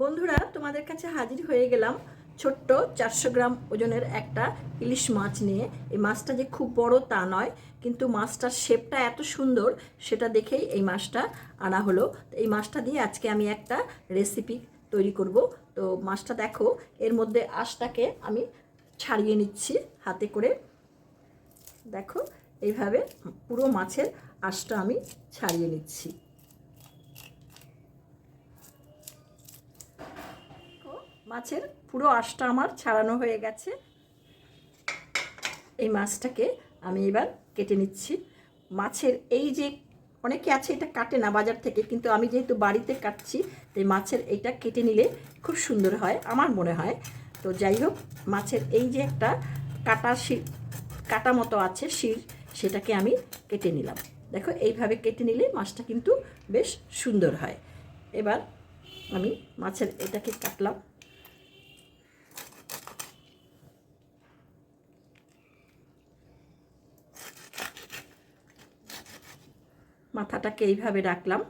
বন্ধুরা, তোমাদের কাছে হাজির হয়ে গেলাম ছোট্ট চারশো গ্রাম ওজনের একটা ইলিশ মাছ নিয়ে। এই মাছটা যে খুব বড় তা নয়, কিন্তু মাছটার শেপটা এত সুন্দর, সেটা দেখেই এই মাছটা আনা হলো। এই মাছটা দিয়ে আজকে আমি একটা রেসিপি তৈরি করব। তো মাছটা দেখো, এর মধ্যে আঁশটাকে আমি ছাড়িয়ে নিচ্ছি হাতে করে। দেখো, এইভাবে পুরো মাছের আঁশটা আমি ছাড়িয়ে নিচ্ছি। মাছের পুরো আঁশটা আমার ছাড়ানো হয়ে গেছে। এই মাছটাকে আমি এবার কেটে নিচ্ছি। মাছের এই যে অনেকে আছে এটা কাটে না বাজার থেকে, কিন্তু আমি যেহেতু বাড়িতে কাটছি, তাই মাছের এইটা কেটে নিলে খুব সুন্দর হয়, আমার মনে হয়। তো যাই হোক, মাছের এই যে একটা কাটা শির কাটা মতো আছে শির, সেটাকে আমি কেটে নিলাম। দেখো, এইভাবে কেটে নিলে মাছটা কিন্তু বেশ সুন্দর হয়। এবার আমি মাছের এটাকে কাটলাম। মাথাটাকে এইভাবে রাখলাম।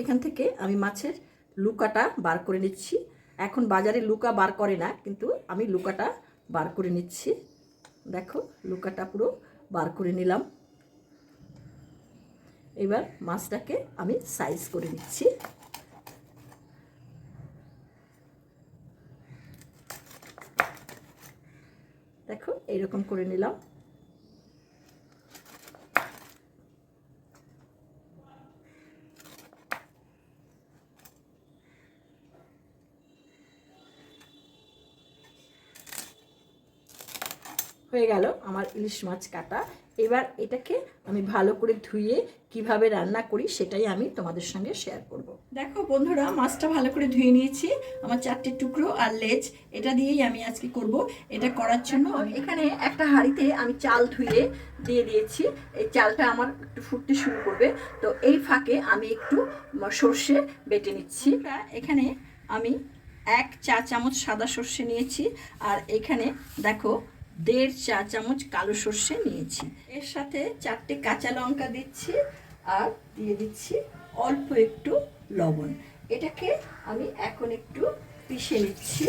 এখান থেকে আমি মাছের লুকাটা বার করে নিচ্ছি। এখন বাজারে লুকা বার করে না, কিন্তু আমি লুকাটা বার করে নিচ্ছি। দেখো, লুকাটা পুরো বার করে নিলাম। এবার মাছটাকে আমি সাইজ করে নিচ্ছি। দেখো, এইরকম করে নিলাম। হয়ে গেল আমার ইলিশ মাছ কাটা। এবার এটাকে আমি ভালো করে ধুয়ে কীভাবে রান্না করি সেটাই আমি তোমাদের সঙ্গে শেয়ার করব। দেখো বন্ধুরা, মাছটা ভালো করে ধুয়ে নিয়েছি, আমার চারটে টুকরো আর লেজ। এটা দিয়েই আমি আজকে করব, এটা করার জন্য এখানে একটা হাঁড়িতে আমি চাল ধুয়ে দিয়ে দিয়েছি। এই চালটা আমার একটু ফুটতে শুরু করবে। তো এই ফাঁকে আমি একটু সর্ষে বেটে নিচ্ছি। এখানে আমি এক চা চামচ সাদা সর্ষে নিয়েছি। আর এখানে দেখো দেড় চা চামচ কালো সর্ষে নিয়েছি। এর সাথে চারটে কাঁচা লঙ্কা দিচ্ছি আর দিয়ে দিচ্ছি অল্প একটু লবণ। এটাকে আমি এখন একটু পিষে নিচ্ছি।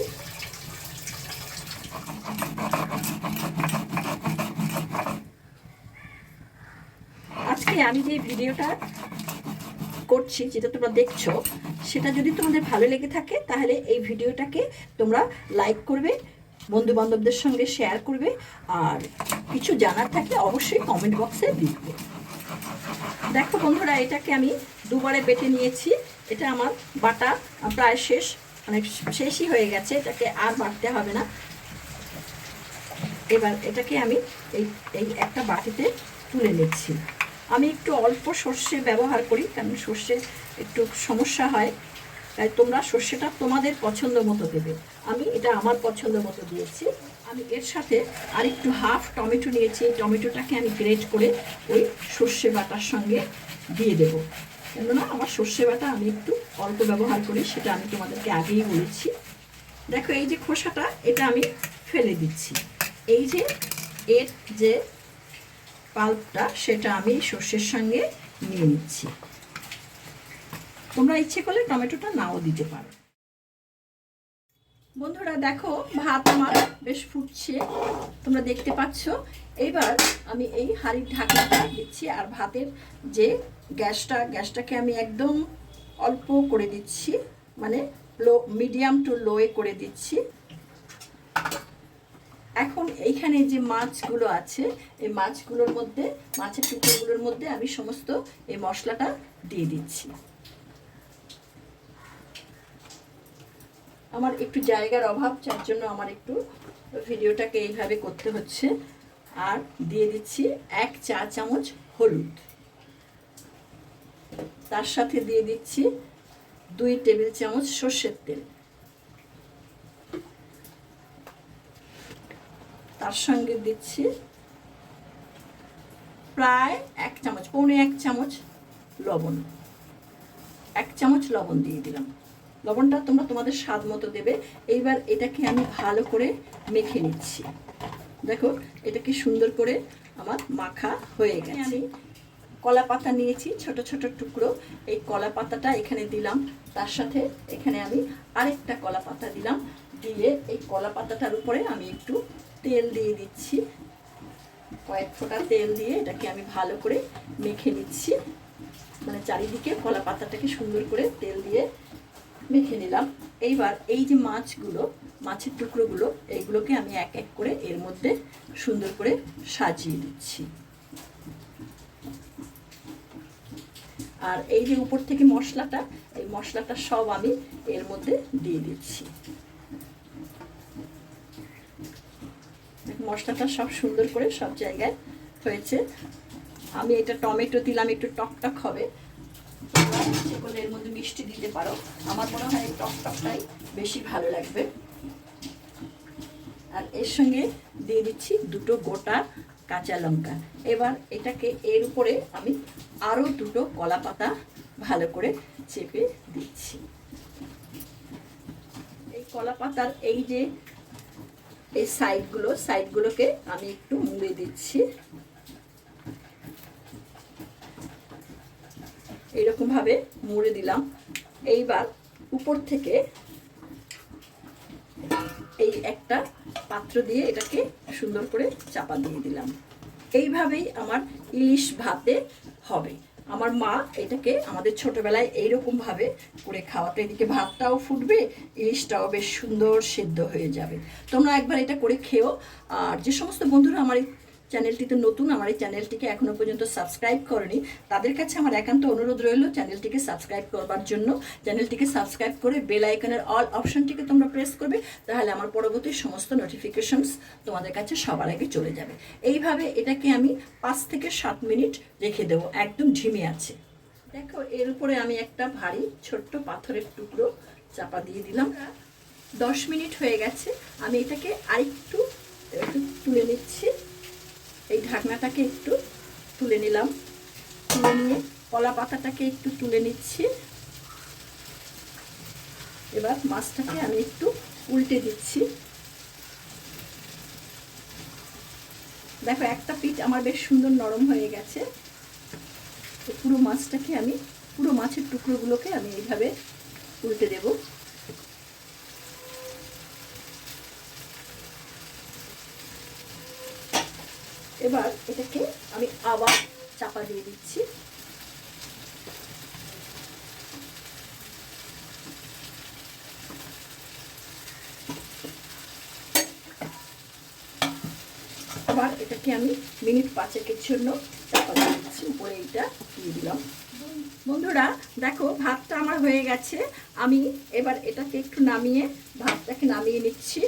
আজকে আমি যে ভিডিওটা করছি, যেটা তোমরা দেখছ, সেটা যদি তোমাদের ভালো লেগে থাকে, তাহলে এই ভিডিওটাকে তোমরা লাইক করবে বন্ধু বান্ধবদের সঙ্গে শেয়ার করবে। আর কিছু জানার থাকলে অবশ্যই কমেন্ট বক্সে লিখবে। দেখো বন্ধুরা, এটাকে আমি দুবারে বেটে নিয়েছি। এটা আমার বাটা প্রায় শেষ মানে শেষই হয়ে গেছে। এটাকে আর বাটতে হবে না। এবার এটাকে আমি এই এই একটা বাটিতে তুলে নিচ্ছি। আমি একটু অল্প সর্ষে ব্যবহার করি, কারণ সর্ষে একটু সমস্যা হয়। তাই তোমরা সর্ষেটা তোমাদের পছন্দ মতো দেবে। আমি এটা আমার পছন্দ মতো দিয়েছি। আমি এর সাথে আর একটু হাফ টমেটো নিয়েছি। এই টমেটোটাকে আমি গ্রেট করে ওই সর্ষে বাটার সঙ্গে দিয়ে দেব। কেননা আমার সর্ষে বাটা আমি একটু অল্প ব্যবহার করি, সেটা আমি তোমাদেরকে আগেই বলেছি। দেখো, এই যে খোসাটা, এটা আমি ফেলে দিচ্ছি। এই যে এর যে পাল্পটা, সেটা আমি সর্ষের সঙ্গে নিয়ে নিচ্ছি। তোমরা ইচ্ছে করলে টমেটোটা নাও দিতে পারো। বন্ধুরা, দেখো ভাত আমার বেশ ফুটছে, তোমরা দেখতে পাচ্ছ। এবার আমি এই হাঁড়ির ঢাকনাটা দিচ্ছি আর ভাতের যে গ্যাসটা, গ্যাসটাকে আমি একদম অল্প করে দিচ্ছি মানে লো, মিডিয়াম টু লোয়ে করে দিচ্ছি। এখন এইখানে যে মাছগুলো আছে, এই মাছগুলোর মধ্যে, মাছের টুকরোগুলোর মধ্যে আমি সমস্ত এই মশলাটা দিয়ে দিচ্ছি। আমার একটু জায়গার অভাব, যার জন্য আমার একটু ভিডিওটাকে এইভাবে করতে হচ্ছে। আর দিয়ে দিচ্ছি এক চা চামচ হলুদ। তার সাথে দিয়ে দিচ্ছি দুই টেবিল চামচ সর্ষের তেল। তার সঙ্গে দিচ্ছি প্রায় এক চামচ, পৌনে এক চামচ লবণ। এক চামচ লবণ দিয়ে দিলাম। লবণটা তোমরা তোমাদের স্বাদ মতো দেবে। এইবার এটাকে আমি ভালো করে মেখে নিচ্ছি। দেখো এটা কি সুন্দর করে আমার মাখা হয়ে গেছে। আমি কলা পাতা নিয়েছি ছোট ছোট টুকরো। এই কলা পাতাটা এখানে দিলাম। তার সাথে এখানে আমি আরেকটা কলা পাতা দিলাম। দিয়ে এই কলা পাতাটার উপরে আমি একটু তেল দিয়ে দিচ্ছি। কয়েক ফোঁটা তেল দিয়ে এটাকে আমি ভালো করে মেখে নিচ্ছি। মানে চারিদিকে কলা পাতাটাকে সুন্দর করে তেল দিয়ে মেখে নিলাম। এইবার এই যে মাছগুলো, মাছের টুকরোগুলো, এইগুলোকে আমি এক এক করে এর মধ্যে সুন্দর করে সাজিয়ে দিচ্ছি। আর এই যে উপর থেকে মশলাটা, এই মশলাটা সব আমি এর মধ্যে দিয়ে দিচ্ছি। মশলাটা সব সুন্দর করে সব জায়গায় হয়েছে। আমি এটা টমেটো দিলাম, একটু টকটক হবে। ইচ্ছে করলে এর মধ্যে মিষ্টি দিতে পারো। আমার মনে হয় এই টকটকটাই বেশি ভালো লাগবে। আর এর সঙ্গে দিয়ে দিচ্ছি দুটো গোটা কাঁচা লঙ্কা। এবার এটাকে এর উপরে আমি আরও দুটো কলা পাতা ভালো করে চেপে দিচ্ছি। এই কলা পাতার এই যে, এই সাইডগুলো সাইডগুলোকে আমি একটু মুড়ে দিচ্ছি। এইরকমভাবে মুড়ে দিলাম। এইবার উপর থেকে এই একটা পাত্র দিয়ে এটাকে সুন্দর করে চাপা দিয়ে দিলাম। এইভাবেই আমার ইলিশ ভাতে হবে। আমার মা এটাকে আমাদের ছোটবেলায় এইরকমভাবে করে খাওয়াতো। এদিকে ভাতটাও ফুটবে, ইলিশটাও বেশ সুন্দর সেদ্ধ হয়ে যাবে। তোমরা একবার এটা করে খেও। আর যে সমস্ত বন্ধুরা আমার এই চ্যানেলটিতে নতুন, আমার এই চ্যানেলটিকে এখনও পর্যন্ত সাবস্ক্রাইব করেনি, তাদের কাছে আমার একান্ত অনুরোধ রইল চ্যানেলটিকে সাবস্ক্রাইব করবার জন্য। চ্যানেলটিকে সাবস্ক্রাইব করে বেল আইকনের অল অপশনটিকে তোমরা প্রেস করবে, তাহলে আমার পরবর্তী সমস্ত নোটিফিকেশনস তোমাদের কাছে সবার আগে চলে যাবে। এইভাবে এটাকে আমি পাঁচ থেকে সাত মিনিট রেখে দেবো, একদম ঝিমে আছে। দেখো, এর উপরে আমি একটা ভারী ছোট্ট পাথরের টুকরো চাপা দিয়ে দিলাম। দশ মিনিট হয়ে গেছে, আমি এটাকে আরেকটু, একটু তুলে নিচ্ছি। এই ঢাকনাটাকে একটু তুলে নিলাম। তুলে নিয়ে কলা পাতাটাকে একটু তুলে নিচ্ছি। এবার মাছটাকে আমি একটু উল্টে দিচ্ছি। দেখো, একটা পিঠ আমার বেশ সুন্দর নরম হয়ে গেছে। তো পুরো মাছটাকে আমি, পুরো মাছের টুকরোগুলোকে আমি এইভাবে উল্টে দেবো। এবার এটাকে আমি আবার চাপা দিয়ে দিচ্ছি। আবার এটাকে আমি মিনিট পাঁচেকের জন্য চাপা দিয়ে দিচ্ছি। উপরে এইটা দিয়ে দিলাম। বন্ধুরা, দেখো, ভাতটা আমার হয়ে গেছে। আমি এবার এটাকে একটু নামিয়ে, ভাতটাকে নামিয়ে নিচ্ছি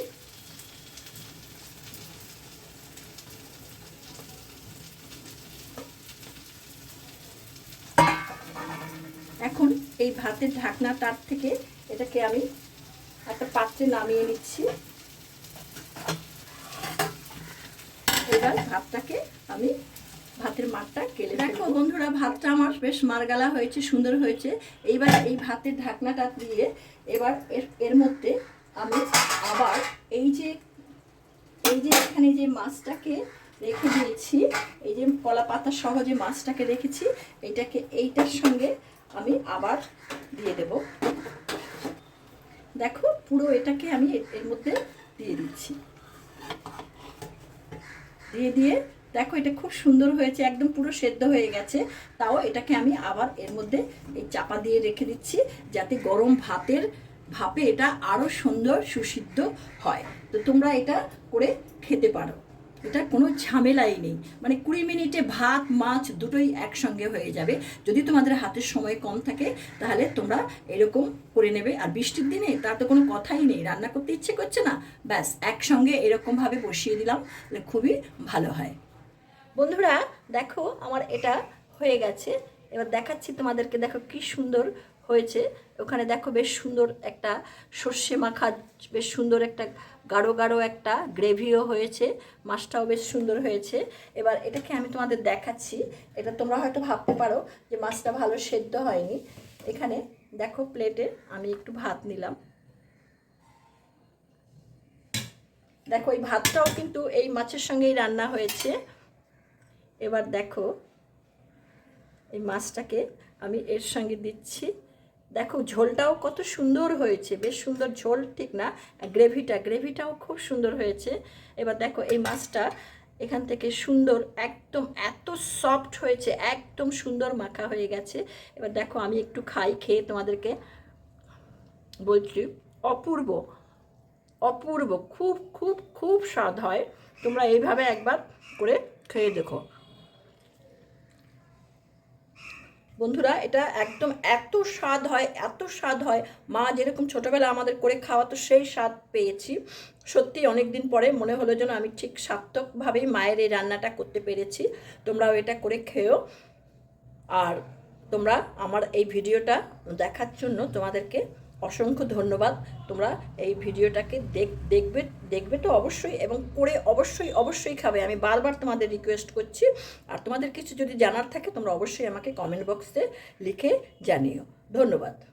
এখন এই ভাতের ঢাকনাটার থেকে এটাকে আমি একটা পাত্রে নামিয়ে নিচ্ছি। এবার ভাতটাকে আমি ভাতের মারটা কেলে দেখো বন্ধুরা, ভাতটা আমার বেশ মারগালা হয়েছে, সুন্দর হয়েছে। এইবার এই ভাতের ঢাকনাটা দিয়ে এবার এর এর মধ্যে আমি আবার এই যে এই যে এখানে যে মাছটাকে রেখে দিয়েছি, এই যে কলা পাতা সহ যে মাছটাকে রেখেছি, এইটাকে, এইটার সঙ্গে আমি আবার দিয়ে দেব। দেখো পুরো এটাকে আমি এর মধ্যে দিয়ে দিচ্ছি। দিয়ে দিয়ে দেখো এটা খুব সুন্দর হয়েছে, একদম পুরো সেদ্ধ হয়ে গেছে। তাও এটাকে আমি আবার এর মধ্যে এই চাপা দিয়ে রেখে দিচ্ছি যাতে গরম ভাতের ভাপে এটা আরও সুন্দর সুসিদ্ধ হয়। তো তোমরা এটা করে খেতে পারো। এটা কোনো ঝামেলাই নেই। মানে কুড়ি মিনিটে ভাত, মাছ দুটোই একসঙ্গে হয়ে যাবে। যদি তোমাদের হাতের সময় কম থাকে, তাহলে তোমরা এরকম করে নেবে। আর বৃষ্টির দিনে তার তো কোনো কথাই নেই। রান্না করতে ইচ্ছে করছে না? ব্যাস, একসঙ্গে এরকমভাবে বসিয়ে দিলাম, তাহলে খুবই ভালো হয়। বন্ধুরা, দেখো আমার এটা হয়ে গেছে। এবার দেখাচ্ছি তোমাদেরকে, দেখো কি সুন্দর হয়েছে। ওখানে দেখো বেশ সুন্দর একটা সর্ষে মাখা, বেশ সুন্দর একটা গাঢ় গাঢ় একটা গ্রেভিও হয়েছে, মাছটাও বেশ সুন্দর হয়েছে। এবার এটাকে আমি তোমাদের দেখাচ্ছি। এটা তোমরা হয়তো ভাবতে পারো যে মাছটা ভালো সেদ্ধ হয়নি। এখানে দেখো প্লেটে আমি একটু ভাত নিলাম। দেখো, এই ভাতটাও কিন্তু এই মাছের সঙ্গেই রান্না হয়েছে। এবার দেখো, এই মাছটাকে আমি এর সঙ্গে দিচ্ছি। দেখো ঝোলটাও কত সুন্দর হয়েছে, বেশ সুন্দর ঝোল ঠিক না? গ্রেভিটা, গ্রেভিটাও খুব সুন্দর হয়েছে। এবার দেখো এই মাছটা এখান থেকে সুন্দর, একদম এত সফট হয়েছে, একদম সুন্দর মাখা হয়ে গেছে। এবার দেখো আমি একটু খাই, খেয়ে তোমাদেরকে বলছি, অপূর্ব অপূর্ব, খুব খুব খুব স্বাদ হয়। তোমরা এইভাবে একবার করে খেয়ে দেখো। বন্ধুরা, এটা একদম এত স্বাদ হয়, এত স্বাদ হয়। মা যেরকম ছোটোবেলা আমাদের করে খাওয়া তো সেই স্বাদ পেয়েছি। সত্যি অনেক দিন পরে মনে হলো যেন আমি ঠিক সার্থকভাবেই মায়ের এই রান্নাটা করতে পেরেছি। তোমরাও এটা করে খেও আর তোমরা আমার এই ভিডিওটা দেখার জন্য তোমাদেরকে অসংখ্য ধন্যবাদ। তোমরা এই ভিডিওটাকে দেখ, দেখবে দেখবে তো অবশ্যই এবং করে অবশ্যই অবশ্যই খাবে। আমি বারবার তোমাদের রিকোয়েস্ট করছি। আর তোমাদের কিছু যদি জানার থাকে, তোমরা অবশ্যই আমাকে কমেন্ট বক্সে লিখে জানিও। ধন্যবাদ।